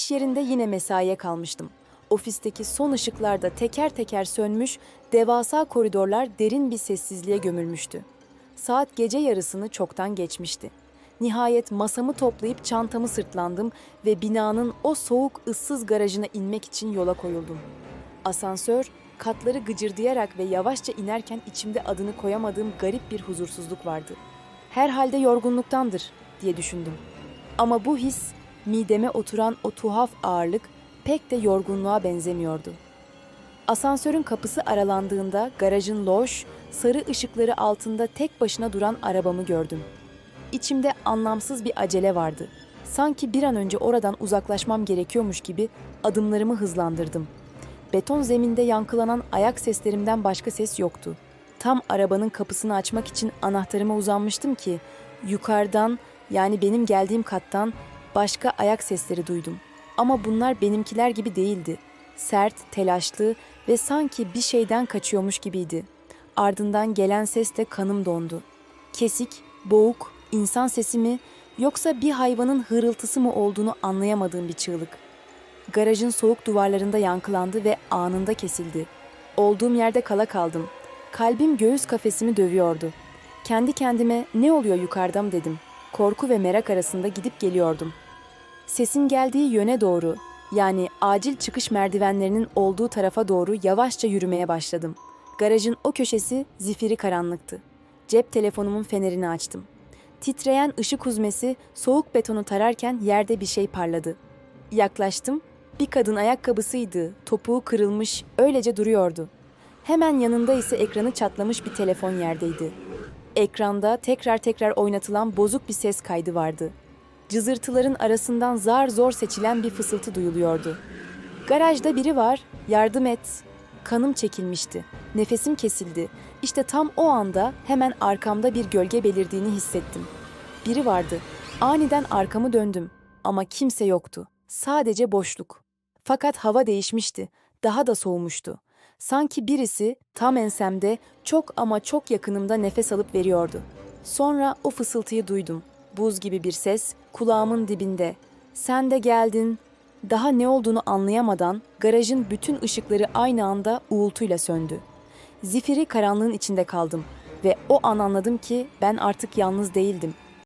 İş yerinde yine mesaiye kalmıştım. Ofisteki son ışıklar da teker teker sönmüş, devasa koridorlar derin bir sessizliğe gömülmüştü. Saat gece yarısını çoktan geçmişti. Nihayet masamı toplayıp çantamı sırtlandım ve binanın o soğuk ıssız garajına inmek için yola koyuldum. Asansör katları gıcırdayarak ve yavaşça inerken içimde adını koyamadığım garip bir huzursuzluk vardı. Herhalde yorgunluktandır diye düşündüm. Ama bu his mideme oturan o tuhaf ağırlık pek de yorgunluğa benzemiyordu. Asansörün kapısı aralandığında garajın loş, sarı ışıkları altında tek başına duran arabamı gördüm. İçimde anlamsız bir acele vardı. Sanki bir an önce oradan uzaklaşmam gerekiyormuş gibi adımlarımı hızlandırdım. Beton zeminde yankılanan ayak seslerimden başka ses yoktu. Tam arabanın kapısını açmak için anahtarıma uzanmıştım ki yukarıdan yani benim geldiğim kattan başka ayak sesleri duydum. Ama bunlar benimkiler gibi değildi. Sert, telaşlı ve sanki bir şeyden kaçıyormuş gibiydi. Ardından gelen ses de kanım dondu. Kesik, boğuk, insan sesi mi yoksa bir hayvanın hırıltısı mı olduğunu anlayamadığım bir çığlık. Garajın soğuk duvarlarında yankılandı ve anında kesildi. Olduğum yerde kala kaldım. Kalbim göğüs kafesimi dövüyordu. Kendi kendime ne oluyor yukarıdam dedim. Korku ve merak arasında gidip geliyordum. Sesin geldiği yöne doğru, yani acil çıkış merdivenlerinin olduğu tarafa doğru yavaşça yürümeye başladım. Garajın o köşesi zifiri karanlıktı. Cep telefonumun fenerini açtım. Titreyen ışık huzmesi soğuk betonu tararken yerde bir şey parladı. Yaklaştım. Bir kadın ayakkabısıydı. Topuğu kırılmış, öylece duruyordu. Hemen yanında ise ekranı çatlamış bir telefon yerdeydi. Ekranda tekrar tekrar oynatılan bozuk bir ses kaydı vardı. Cızırtıların arasından zar zor seçilen bir fısıltı duyuluyordu. Garajda biri var, yardım et. Kanım çekilmişti. Nefesim kesildi. İşte tam o anda hemen arkamda bir gölge belirdiğini hissettim. Biri vardı. Aniden arkamı döndüm ama kimse yoktu. Sadece boşluk. Fakat hava değişmişti. Daha da soğumuştu. Sanki birisi tam ensemde çok ama çok yakınımda nefes alıp veriyordu. Sonra o fısıltıyı duydum. Buz gibi bir ses kulağımın dibinde. Sen de geldin. Daha ne olduğunu anlayamadan garajın bütün ışıkları aynı anda uğultuyla söndü. Zifiri karanlığın içinde kaldım ve o an anladım ki ben artık yalnız değildim.